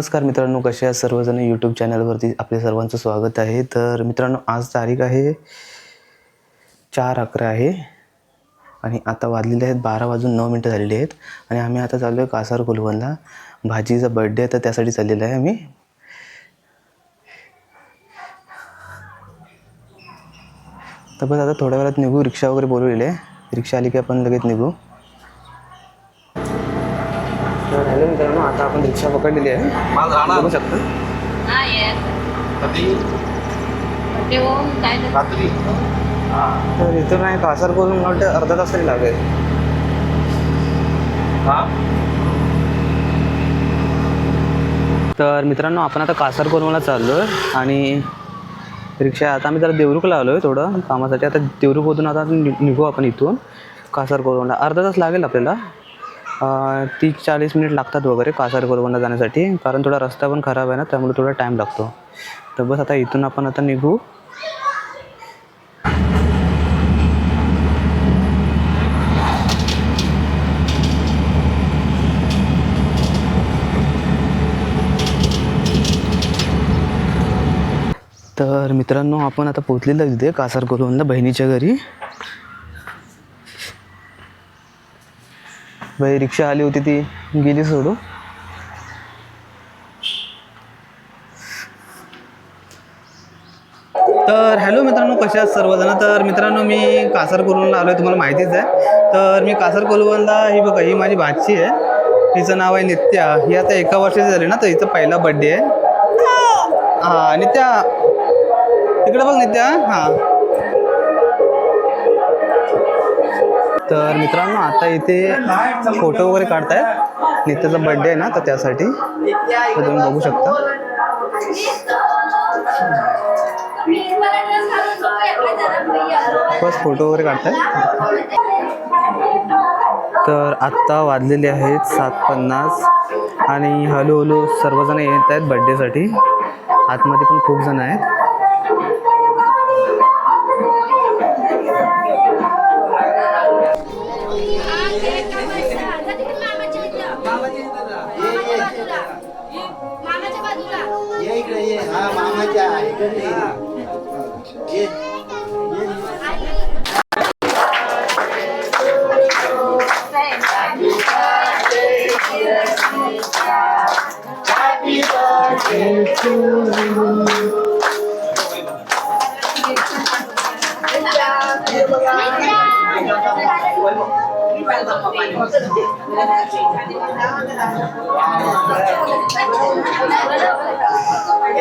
नमस्कार मित्रांनो कसे आहात सर्वजण? यूट्यूब चॅनलवरती आपल्या सर्वांचं स्वागत आहे. तर मित्रांनो आज तारीख आहे चार अकरा आहे आणि आता वाजलेले आहेत बारा वाजून नऊ मिनटं झालेली आहेत आणि आम्ही आता चाललो आहे कासार कोलवनला भाजीचा बड्डे आहे तर त्यासाठी चाललेला आहे आम्ही. तर बस आता थोड्या वेळात निघू रिक्षा वगैरे बोलवलेली आहे. रिक्षा आली की आपण लगेच निघू. आपण रिक्षा पकडलेली आहे. बघू शकता. हा तर इथून नाही कासार करून मला वाटतं अर्धा तास तरी लागेल. तर मित्रांनो आपण आता कासार कोलमला चाललो आहे आणि रिक्षा आता आम्ही जरा देवरुखला आलो आहे थोडं कामासाठी. आता देवरुखमधून आता नि- निघू आपण इथून कासार कोलवनला अर्धा तास लागेल आपल्याला. तीस चाळीस मिनिट लागतात वगैरे कासार जाण्यासाठी. कारण थोडा रस्ता पण खराब आहे ना त्यामुळे थोडा टाईम लागतो. तर बस आता इथून आपण आता निघू. तर मित्रांनो आपण आता पोचलेलं तिथे कासार कोलवनला बहिणीच्या घरी. बाई रिक्षा आली होती ती गेली सोडू तर हॅलो मित्रांनो कशा आहात सर्वजण? तर मित्रांनो मी कासार कोलवनला आलो आहे तुम्हाला माहितीच आहे. तर मी कासार कोलवनला ही बघा ही माझी भाची आहे. हिचं नाव आहे नित्या. ही आता एका वर्षाची झाली ना तर हिचा पहिला बड्डे आहे. हां नित्या. तिकडे बघ नित्या. हां. तर मित्रांनो आता इथे फोटो वगैरे काढतायत. नित्याचा बर्थडे आहे ना तर त्यासाठी. तुम्ही बघू शकता. बस फोटो वगैरे काढतायत. तर आत्ता वाजलेले आहेत सात पन्नास. आणि हळूहळू सर्वजण येत आहेत बड्डेसाठी आतमध्ये पण खूप जण आहेत. बाजूला ये इकडे ये हा मामाच्या इकडे ये.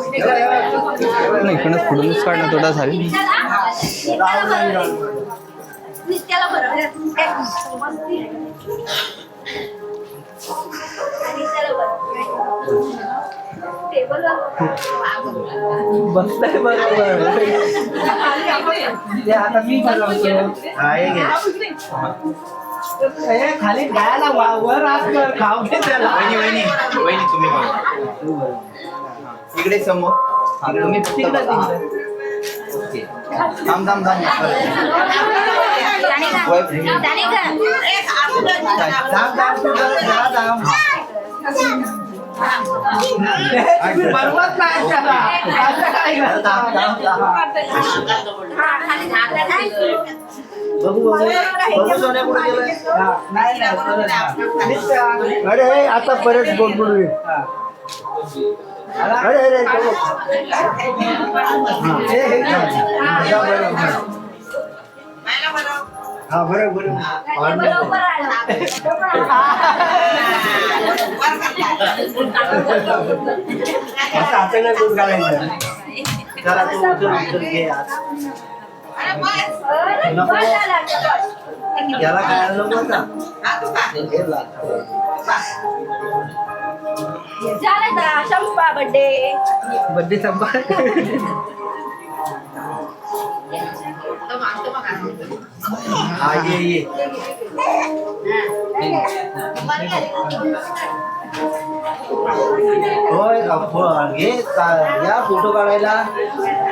नाही इकडनं पुढूनच काढणं थोडा झाली. बसतंय बरोबर. आता मी बनवतो खाली गायला वा- वर कर खाऊ घे त्याला. वहिनी वहिनी. वहिनी तुम्ही बघा इकडे समोर हा, तुम्ही फक्त तिकडे, बघा. हा. तिकडे. ओके. थांब थांब थांब थांब, थांब, तू जरा- जरा थांब. ए, तुम्ही बनवत नाही त्याला. असं काय करता? बघू बघू बघू सोन्या कुठे गेलाय? हा, नाही नाही परत हा. अरे आता परत बघ. हा, हे, हे, हा, जा बरं, बरं. हा बरं बरं असं हाताने दूध घालायचं चला तू उचल उचल घे आज. याला काय नको आता? झालं शंपा बर्थडे बर्थडे संपा हा ये ये. होय आपण घे या फोटो काढायला.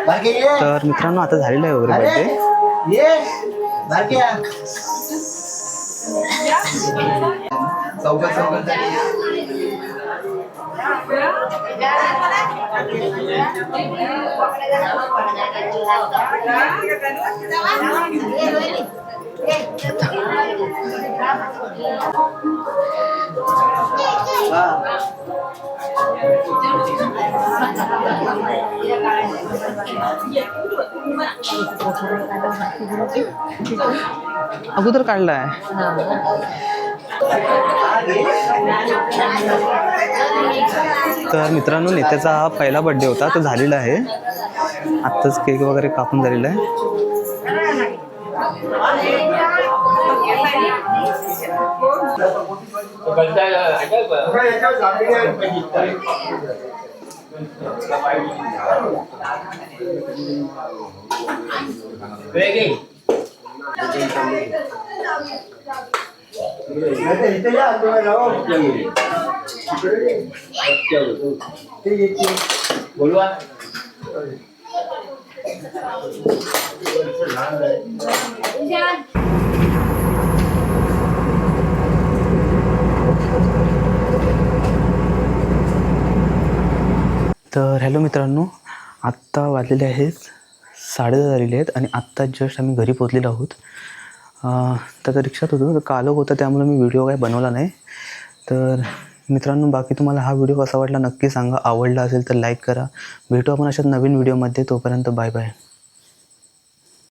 बारके ये. तर मित्रांनो आता झालेलं आहे वगैरे अरे बर्थडे ये. बारके या. चौकात चौकात हा अगोदर काढलाय. तर मित्रांनो नेत्याचा हा पहिला बड्डे होता. तो झालेला आहे. आत्ताच केक वगैरे कापून झालेला आहे. बोलवा तर हॅलो मित्रांनो आत्ता वाजलेले आहेत साडेदहा झालेले आहेत आणि आत्ता जस्ट आम्ही घरी पोचलेलो आहोत. तर रिक्षात होतो तर कालोख होतं त्यामुळे मी व्हिडिओ काही बनवला नाही. तर मित्रांनो बाकी तुम्हाला हा व्हिडिओ कसा वाटला नक्की सांगा. आवडला असेल तर लाईक करा. भेटू आपण अशाच नवीन व्हिडिओमध्ये. तोपर्यंत बाय बाय